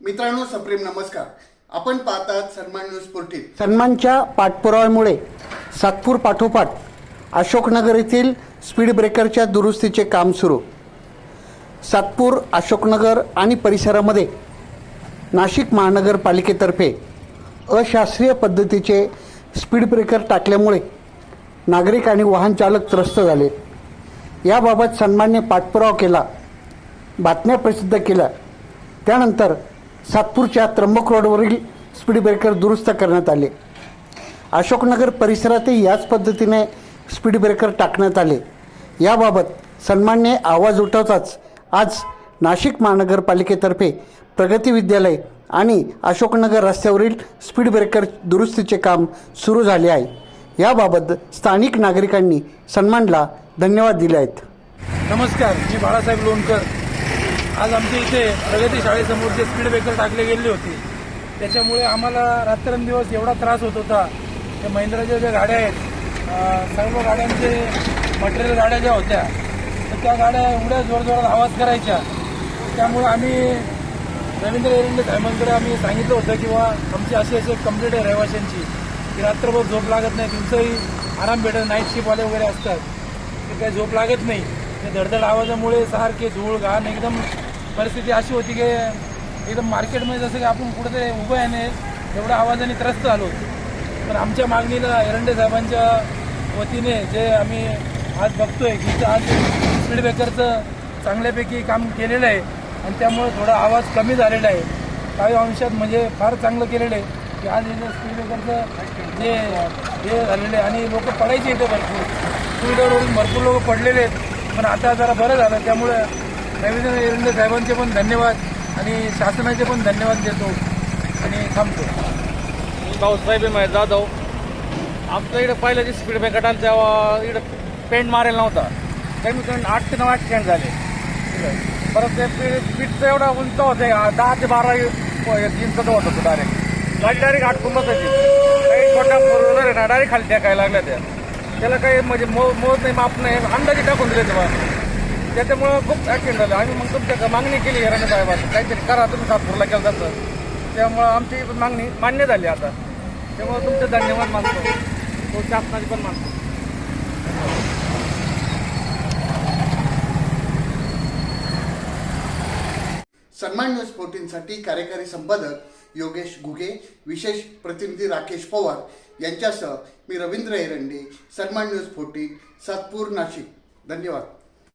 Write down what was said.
मित्रांनो सप्रेम नमस्कार. आपण पाहतात सन्मान न्यूज पोर्टल. सन्मानच्या पाठपुराव्यामुळे सातपूर पाठोपाठ अशोकनगर येथील स्पीड ब्रेकरच्या दुरुस्तीचे काम सुरू. सातपूर अशोकनगर आणि परिसरामध्ये नाशिक महानगरपालिकेतर्फे अशास्त्रीय पद्धतीचे स्पीड ब्रेकर टाकल्यामुळे नागरिक आणि वाहन चालक त्रस्त झाले. याबाबत सन्मानने पाठपुरावा केला बातम्या प्रसिद्ध केल्या. त्यानंतर सातपूरच्या त्र्यंबक रोडवरील स्पीड ब्रेकर दुरुस्त करण्यात आले. अशोकनगर परिसरातही याच पद्धतीने स्पीड ब्रेकर टाकण्यात आले. याबाबत सन्मानने आवाज उठवताच आज नाशिक महानगरपालिकेतर्फे प्रगती विद्यालय आणि अशोकनगर रस्त्यावरील स्पीड ब्रेकर दुरुस्तीचे काम सुरू झाले आहे. याबाबत स्थानिक नागरिकांनी सन्मानला धन्यवाद दिले आहेत. नमस्कार मी बाळासाहेब लोणकर. आज आमच्या इथे प्रगती शाळेसमोर जे स्पीड ब्रेकर टाकले गेले होते. त्याच्यामुळे आम्हाला रात्रंदिवस एवढा त्रास होत होता. त्या महिंद्राच्या ज्या गाड्या आहेत सर्व गाड्यांचे मटेरियल गाड्या ज्या होत्या तर त्या गाड्या एवढ्या जोरजोरात आवाज करायच्या. त्यामुळे आम्ही रवींद्र एरंडे साहेबांकडे आम्ही सांगितलं होतं किंवा आमची अशी अशी कंप्लीट कंप्लेंट आहे रहिवाशांची की रात्रभर झोप लागत नाही तुमचंही आराम भेटत नाईट शिपवाले वगैरे असतात. ते काही झोप लागत नाही. ते धडधड आवाजामुळे सारखे धूळ घाण एकदम परिस्थिती अशी होती की एकदम मार्केटमध्ये जसं की आपण कुठेतरी उभं आहे ना एवढ्या आवाजाने त्रस्त झालो पण आमच्या मागणीला एरंडे साहेबांच्या वतीने जे आम्ही आज बघतोय की आज स्पीड ब्रेकरचं चांगल्यापैकी काम केलेलं आहे आणि त्यामुळे थोडा आवाज कमी झालेला आहे. काही अंशात म्हणजे फार चांगलं केलेलं आहे की आज इथं स्पीड ब्रेकरचं जे हे झालेलं आहे आणि लोक पडायचे इथे भरपूर. स्पीडवरून भरपूर लोक पडलेले आहेत. पण आता जरा बरं झालं त्यामुळे रवींद्र एरंडे साहेबांचे पण धन्यवाद आणि शासनाचे पण धन्यवाद देतो आणि थांबतो. भाऊसाहेब आहे जाधव. आमचं इकडे पहिलं जे स्पीड ब्रेकर तेव्हा इकडं पेंट मारेल नव्हता. कमी कमी आठ ते नऊ ॲक्सिडेंट झाले. परत ते स्पीड स्पीडचं एवढा उंच होते दहा ते बारा इंचचं होत होतं डायरेक्ट गाडी डायरेक्ट आटकून बसायची. काही छोट्या फोर व्हीलर आहे ना डायरेक्ट खाली टाकायला लागल्या त्या. त्याला काही म्हणजे मो मोज नाही माप नाही अंदाजे टाकून दिले तेव्हा. त्याच्यामुळं खूप ॲक्सिडेंट झाले. आम्ही मग तुमच्या मागणी केली राणे साहेबांना. काहीतरी करा तुम्ही सातपूरला केलं जातं त्यामुळं आमची मागणी मान्य झाली आता. त्यामुळं तुमचं धन्यवाद मानतो. तो शासनाची पण मानतो. सन्मान न्यूज फोर्टीनसाठी कार्यकारी संपादक योगेश घुगे विशेष प्रतिनिधी राकेश पवार यांच्यासह मी रवींद्र एरंडे सन्मान न्यूज फोर्टीन सातपूर नाशिक. धन्यवाद.